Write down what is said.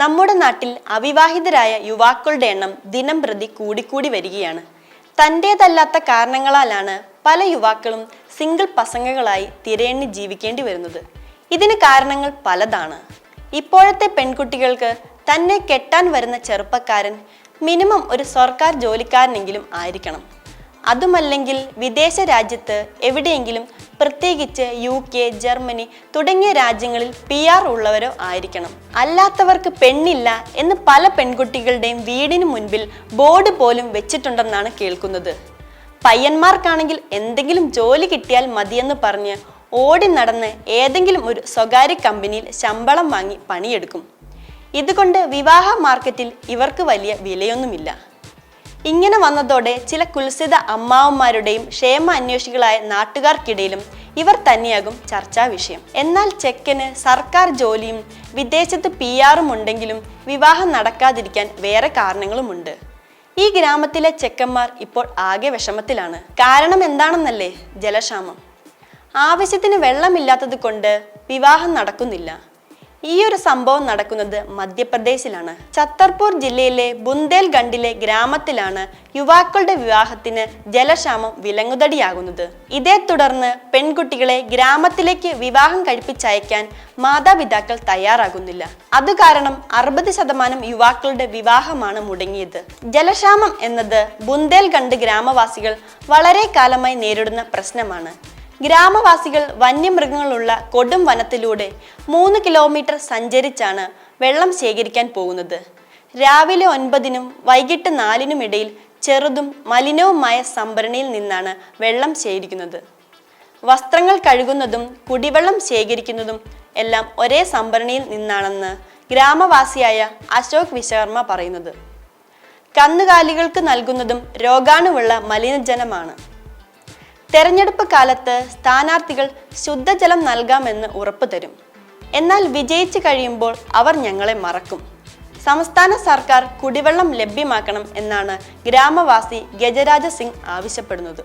നമ്മുടെ നാട്ടിൽ അവിവാഹിതരായ യുവാക്കളുടെ എണ്ണം ദിനം പ്രതി കൂടിക്കൂടി വരികയാണ്. തന്റേതല്ലാത്ത കാരണങ്ങളാലാണ് പല യുവാക്കളും സിംഗിൾ പസംഗങ്ങളായി തിരയെണ്ണി ജീവിക്കേണ്ടി വരുന്നത്. ഇതിന് കാരണങ്ങൾ പലതാണ്. ഇപ്പോഴത്തെ പെൺകുട്ടികൾക്ക് തന്നെ കെട്ടാൻ വരുന്ന ചെറുപ്പക്കാരൻ മിനിമം ഒരു സർക്കാർ ജോലിക്കാരനെങ്കിലും ആയിരിക്കണം. അതുമല്ലെങ്കിൽ വിദേശ രാജ്യത്ത് എവിടെയെങ്കിലും പ്രത്യേകിച്ച് യു കെ ജർമ്മനി തുടങ്ങിയ രാജ്യങ്ങളിൽ പി ആർ ഉള്ളവരോ ആയിരിക്കണം. അല്ലാത്തവർക്ക് പെണ്ണില്ല എന്ന് പല പെൺകുട്ടികളുടെയും വീടിന് മുൻപിൽ ബോർഡ് പോലും വെച്ചിട്ടുണ്ടെന്നാണ് കേൾക്കുന്നത്. പയ്യന്മാർക്കാണെങ്കിൽ എന്തെങ്കിലും ജോലി കിട്ടിയാൽ മതിയെന്ന് പറഞ്ഞ് ഓടി നടന്ന് ഏതെങ്കിലും ഒരു സ്വകാര്യ കമ്പനിയിൽ ശമ്പളം വാങ്ങി പണിയെടുക്കും. ഇതുകൊണ്ട് വിവാഹ മാർക്കറ്റിൽ ഇവർക്ക് വലിയ വിലയൊന്നുമില്ല. ഇങ്ങനെ വന്നതോടെ ചില കുൽസിത അമ്മാവന്മാരുടെയും ക്ഷേമ അന്വേഷികളായ നാട്ടുകാർക്കിടയിലും ഇവർ തന്നെയാകും ചർച്ചാ വിഷയം. എന്നാൽ ചെക്കന് സർക്കാർ ജോലിയും വിദേശത്ത് പി ആറും ഉണ്ടെങ്കിലും വിവാഹം നടക്കാതിരിക്കാൻ വേറെ കാരണങ്ങളുമുണ്ട്. ഈ ഗ്രാമത്തിലെ ചെക്കന്മാർ ഇപ്പോൾ ആകെ വിഷമത്തിലാണ്. കാരണം എന്താണെന്നല്ലേ ജലക്ഷാമം. ആവശ്യത്തിന് വെള്ളമില്ലാത്തത് കൊണ്ട് വിവാഹം നടക്കുന്നില്ല. ഈ ഒരു സംഭവം നടക്കുന്നത് മധ്യപ്രദേശിലാണ്. ഛത്തർപൂർ ജില്ലയിലെ ബുന്ദേൽഖണ്ഡിലെ ഗ്രാമത്തിലാണ് യുവാക്കളുടെ വിവാഹത്തിന് ജലക്ഷാമം വിലങ്ങുതടിയാകുന്നത്. ഇതേ തുടർന്ന് പെൺകുട്ടികളെ ഗ്രാമത്തിലേക്ക് വിവാഹം കഴിപ്പിച്ചയക്കാൻ മാതാപിതാക്കൾ തയ്യാറാകുന്നില്ല. അത് കാരണം അറുപത് ശതമാനം യുവാക്കളുടെ വിവാഹമാണ് മുടങ്ങിയത്. ജലക്ഷാമം എന്നത് ബുന്ദേൽഖണ്ഡ് ഗ്രാമവാസികൾ വളരെ കാലമായി നേരിടുന്ന പ്രശ്നമാണ്. ഗ്രാമവാസികൾ വന്യമൃഗങ്ങളുള്ള കൊടും വനത്തിലൂടെ മൂന്ന് കിലോമീറ്റർ സഞ്ചരിച്ചാണ് വെള്ളം ശേഖരിക്കാൻ പോകുന്നത്. രാവിലെ ഒൻപതിനും വൈകിട്ട് നാലിനും ഇടയിൽ ചെറുതും മലിനവുമായ സംഭരണിയിൽ നിന്നാണ് വെള്ളം ശേഖരിക്കുന്നത്. വസ്ത്രങ്ങൾ കഴുകുന്നതും കുടിവെള്ളം ശേഖരിക്കുന്നതും എല്ലാം ഒരേ സംഭരണിയിൽ നിന്നാണെന്ന് ഗ്രാമവാസിയായ അശോക് വിശ്വകർമ്മ പറയുന്നത്. കന്നുകാലികൾക്ക് നൽകുന്നതും രോഗാണുവുള്ള മലിനജലമാണ് തെരഞ്ഞെടുപ്പ് കാലത്ത് സ്ഥാനാർത്ഥികൾ ശുദ്ധജലം നൽകാമെന്ന് ഉറപ്പു തരും. എന്നാൽ വിജയിച്ചു കഴിയുമ്പോൾ അവർ ഞങ്ങളെ മറക്കും. സംസ്ഥാന സർക്കാർ കുടിവെള്ളം ലഭ്യമാക്കണം എന്നാണ് ഗ്രാമവാസി ഗജരാജ സിംഗ് ആവശ്യപ്പെടുന്നത്.